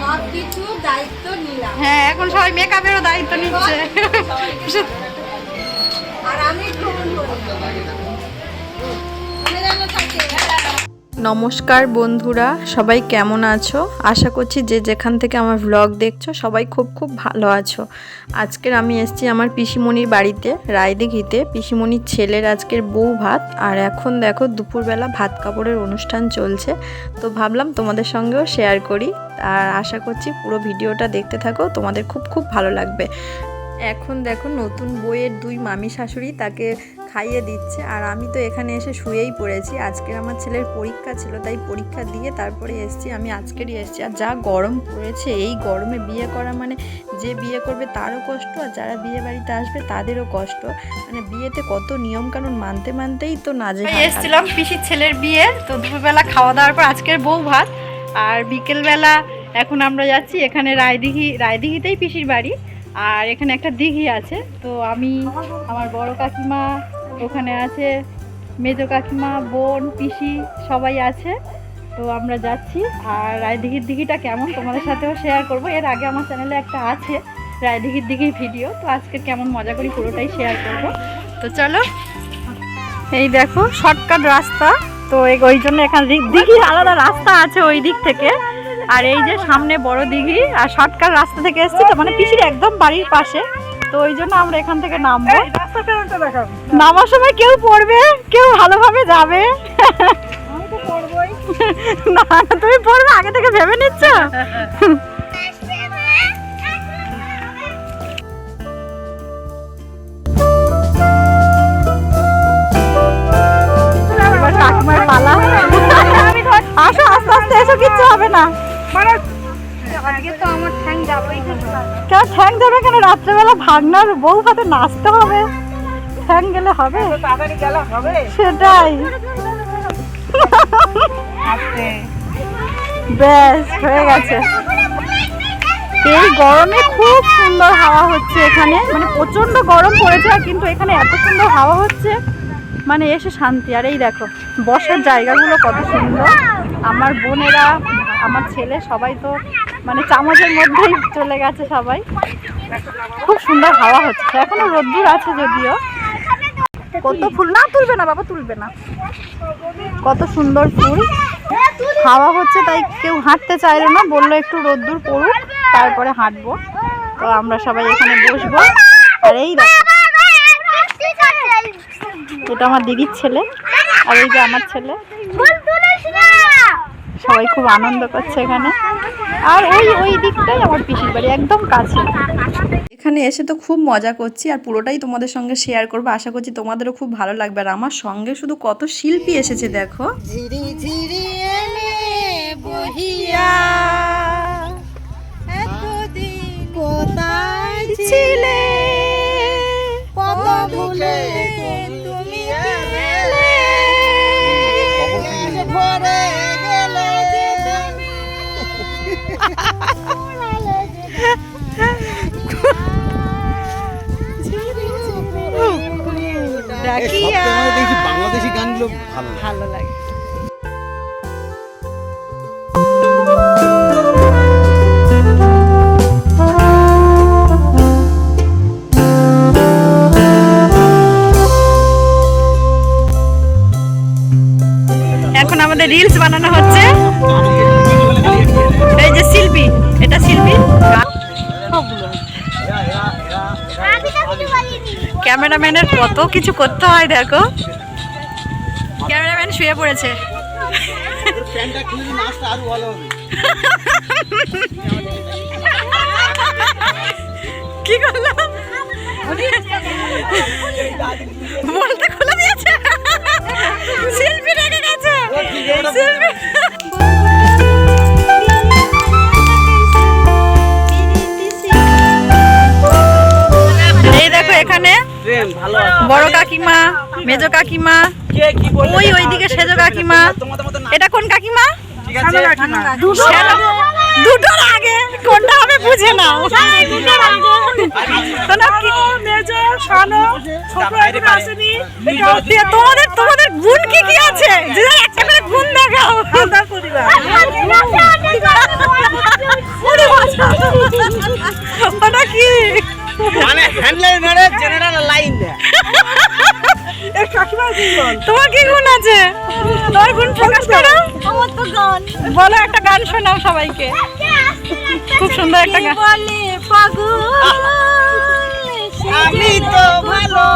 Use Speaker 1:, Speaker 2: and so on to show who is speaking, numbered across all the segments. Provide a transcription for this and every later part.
Speaker 1: সব কিছু দায়িত্ব নিলাম।
Speaker 2: হ্যাঁ এখন সবাই মেকআপেরও দায়িত্ব নিচ্ছে। নমস্কার বন্ধুরা, সবাই কেমন আছো? আশা করছি যে যেখান থেকে আমার ভ্লগ দেখছ, সবাই খুব খুব ভালো আছো। আজকের আমি এসেছি আমার পিসিমণির বাড়িতে রায়দিঘিতে পিসিমণির ছেলের আজকের বউ ভাত। আর এখন দেখো, দুপুরবেলা ভাত কাপড়ের অনুষ্ঠান চলছে। তো ভাবলাম তোমাদের সঙ্গেও শেয়ার করি। আর আশা করছি পুরো ভিডিওটা দেখতে থাকো, তোমাদের খুব খুব ভালো লাগবে। এখন দেখো, নতুন বইয়ের দুই মামি শাশুড়ি, তাকে খাইয়ে দিচ্ছে। আর আমি তো এখানে এসে শুয়েই পড়েছি। আজকের আমার ছেলের পরীক্ষা ছিল তাই পরীক্ষা দিয়ে তারপরে এসেছি। আমি আজকেরই এসেছি। আর যা গরম পড়েছে এই গরমে বিয়ে করা মানে যে বিয়ে করবে তারও কষ্ট আর যারা বিয়ে বাড়িতে আসবে তাদেরও কষ্ট। মানে বিয়েতে কত নিয়ম কানুন মানতে মানতেই তো না যে এসেছিলাম পিসির ছেলের বিয়ে। তো দুপুরবেলা খাওয়া দাওয়ার পর আজকের বউ ভাত। আর বিকেলবেলা এখন আমরা যাচ্ছি এখানে রায়দিঘি রায়দিঘিতেই পিসির বাড়ি। আর এখানে একটা দিঘি আছে। তো আমি আমার বড় কাকিমা ওখানে আছে মেজো কাকিমা, বোন, পিসি, সবাই আছে। তো আমরা যাচ্ছি। আর রায়দিঘির দিঘিটা কেমন তোমাদের সাথেও শেয়ার করব। এর আগে আমার চ্যানেলে একটা আছে রায়দিঘির দিঘির ভিডিও তো আজকে কেমন মজা করি পুরোটাই শেয়ার করব। তো চলো, এই দেখো শর্টকাট রাস্তা। তো ওই জন্য এখানে দি- দিঘির আলাদা রাস্তা আছে ওই দিক থেকে। আর এই যে সামনে বড় দিঘি, আর শর্টকাট রাস্তা থেকে এসেছি তো মানে পিসির একদম বাড়ির পাশে। তো ওই জন্য আমরা এখান থেকে নামবো। নামার সময় কেউ পড়বে কেউ ভালোভাবে যাবে। না তুমি পড়বে আগে থেকে ভেবে নিচ্ছ? কাকিমার পালা। আসো আস্তে আস্তে এসো কিচ্ছু হবে না। কেন ঠ্যাং যাবে কেন? রাত্রেবেলা ভাগনার বউ হাতে নাচতে হবে। ঠ্যাং গেলে হবে। সেটাই। ব্যাস হয়ে গেছে। এই গরমে খুব সুন্দর হাওয়া হচ্ছে এখানে। মানে প্রচণ্ড গরম পড়েছে আর কিন্তু এখানে এত সুন্দর হাওয়া হচ্ছে। মানে এসে শান্তি। আর এই দেখো বসার জায়গাগুলো কত সুন্দর। আমার বোনেরা আমার ছেলে সবাই তো মানে চামচের মধ্যেই চলে গেছে সবাই। খুব সুন্দর হাওয়া হচ্ছে। এখনও রোদ্দুর আছে যদিও। কত ফুল? না তুলবে না বাবা তুলবে না। কত সুন্দর ফুল। হাওয়া হচ্ছে তাই কেউ হাঁটতে চাইলো না। বলল একটু রোদ্দুর পড়ুক তারপরে হাঁটবো। তো আমরা সবাই এখানে বসবো। আর এই এটা আমার দিদির ছেলে। আর এই যে আমার ছেলে। সবাই খুব আনন্দ করছে এখানে। আর ওই ওই দিকটাই আমার পিসির বাড়ি একদম কাছে। এখানে এসে তো খুব মজা করছি আর পুরোটাই তোমাদের সঙ্গে শেয়ার করব। আশা করছি তোমাদেরও খুব ভালো লাগবে। আর আমার সঙ্গে শুধু কত শিল্পী এসেছে দেখো।
Speaker 1: ঝিরি ঝিরি বহিয়া ভালো
Speaker 3: ভালো লাগে
Speaker 2: এখন আমাদের রিলস বানানো হচ্ছে এই যে শিল্পী এটা শিল্পী ক্যামেরাম্যানের কত কিছু করতে হয় দেখো শুয়ে পড়েছে। কি করল? বলতে খুলে দিয়েছে। শিল্পী রেখে গেছে। শিল্পী এই দেখো এখানে। বড় কাকিমা মেজো কাকিমা। ওই ওইদিকে সেজো কাকিমা। এটা কোন কাকিমা? দুটোর আগে কোনটা হবে বুঝে নাও। দিয়ে তোমাদের তোমাদের গুণ কি কি আছে? একটা করে গুণ দেখাও। ওটা কি?
Speaker 3: মানে হ্যান্ডলাইন
Speaker 2: তোমার কি গুণ আছে? তোমার গুণ প্রকাশ করো।
Speaker 4: আমার তো গান।
Speaker 2: বলো একটা গান শোনাও সবাইকে। খুব সুন্দর একটা গান।
Speaker 4: বলে পাগল।
Speaker 3: আমি তো ভালো।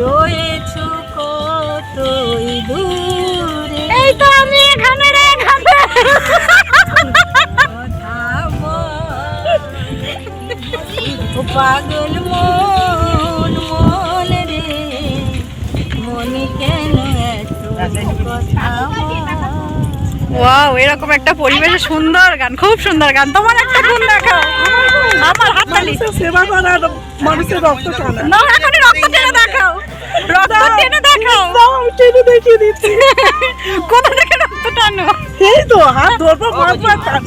Speaker 4: রয়েছো কতই দূরে।
Speaker 2: এই তো আমি এখানে রে এখানে।
Speaker 4: কথা বল। ও পাগল মন।
Speaker 2: ওয়াও এরকম একটা পরিবেশে সুন্দর গান খুব সুন্দর গান। তোমার একটা গুণ দেখাও। আমার হাততালি।
Speaker 5: সেবা করার মানুষের রক্ত টানা।
Speaker 2: না এখনই রক্ত টেনে দেখাও। রক্ত টেনে দেখাও।
Speaker 5: আমি টেনে দেখিয়ে দিচ্ছি।
Speaker 2: কোথা থেকে রক্ত টানো?
Speaker 5: এই তো হাত ধরবো পাঁচবার টান।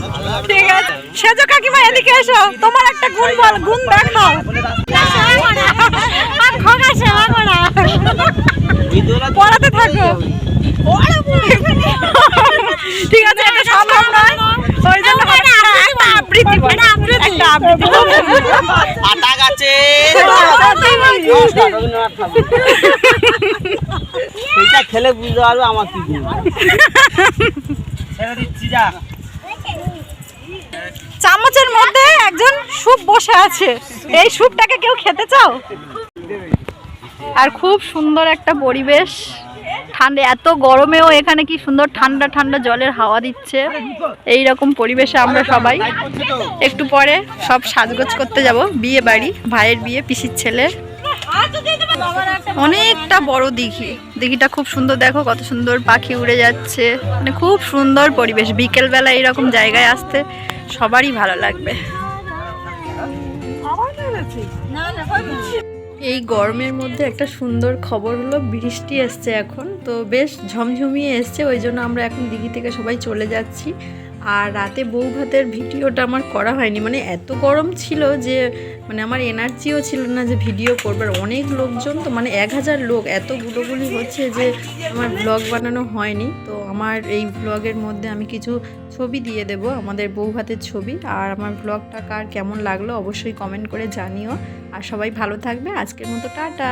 Speaker 2: ঠিক আছে। সেজো কাকিমা এদিকে এসো। তোমার একটা গুণ বল গুণ দেখাও। আর খোকা সেবা করা পড়াতে থাকো। ঠিক আছে এটা সম্ভব নয়। ওই জন্য একটা আবৃত্তি একটা আবৃত্তি
Speaker 3: আটা গাছে সেইটা খেলে বুঝতে পারবে আমার কি ছেড়ে দিচ্ছি যা।
Speaker 2: চামচের মধ্যে একজন স্যুপ বসে আছে। এই স্যুপটাকে কেউ খেতে চাও? আর খুব সুন্দর একটা পরিবেশ। ঠান্ডা, এত গরমেও এখানে কি সুন্দর ঠান্ডা ঠান্ডা জলের হাওয়া দিচ্ছে। এই রকম পরিবেশে আমরা সবাই। একটু পরে সব সাজগোজ করতে যাব, বিয়ে বাড়ি, ভাইয়ের বিয়ে, পিসির ছেলে। অনেকটা বড় দিঘি। দিঘিটা খুব সুন্দর, দেখো কত সুন্দর পাখি উড়ে যাচ্ছে। মানে খুব সুন্দর পরিবেশ, বিকেলবেলা এরকম জায়গায় আসতে সবারই ভালো লাগবে। এই গরমের মধ্যে একটা সুন্দর খবর হলো, বৃষ্টি এসছে এখন। তো বেশ ঝমঝমিয়ে এসছে, ওই জন্য আমরা এখন দিঘি থেকে সবাই চলে যাচ্ছি। আর রাতে বউ ভাতের ভিডিওটা আমার করা হয়নি। মানে এত গরম ছিল যে মানে আমার এনার্জিও ছিল না যে ভিডিও করবার অনেক লোকজন তো মানে এক হাজার লোক, এত গুলোগুলি হচ্ছে যে আমার ব্লগ বানানো হয়নি। তো আমার এই ব্লগের মধ্যে আমি কিছু ছবি দিয়ে দেব, আমাদের বউ ভাতের ছবি। আর আমার ব্লগটা কার কেমন লাগল অবশ্যই কমেন্ট করে জানিও। আর সবাই ভালো থাকবে। আজকের মতো টাটা।